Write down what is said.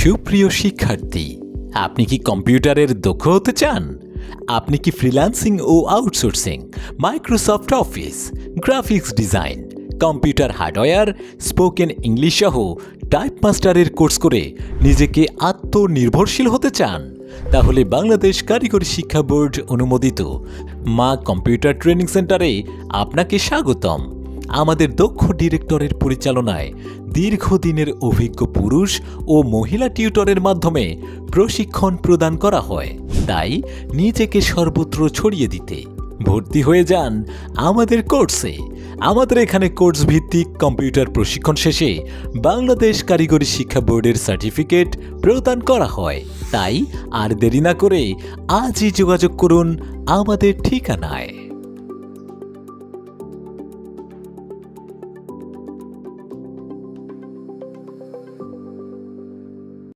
সুপ্রিয় শিক্ষার্থী, আপনি কি কম্পিউটারের দক্ষ হতে চান? আপনি কি ফ্রিল্যান্সিং ও outsourcing, Microsoft office, graphics design, computer hardware, spoken English সহ টাইপ মাস্টারের কোর্স করে নিজেকে আত্মনির্ভরশীল হতে চান? তাহলে বাংলাদেশ কারিগরি শিক্ষা বোর্ড অনুমোদিত মা কম্পিউটার ট্রেনিং সেন্টারে আপনাকে স্বাগতম। আমাদের দক্ষ ডিরেক্টরের পরিচালনায় দীর্ঘদিনের অভিজ্ঞ পুরুষ ও মহিলা টিউটরের মাধ্যমে প্রশিক্ষণ প্রদান করা হয়। তাই নিজেকে সর্বত্র ছড়িয়ে দিতে। ভর্তি হয়ে যান আমাদের কোর্সে। আমাদের এখানে কোর্স ভিত্তিক কম্পিউটার প্রশিক্ষণ শেষে বাংলাদেশ কারিগরি শিক্ষা বোর্ডের সার্টিফিকেট প্রদান করা হয়। তাই আর দেরি না করে আজই যোগাযোগ করুন আমাদের ঠিকানায়।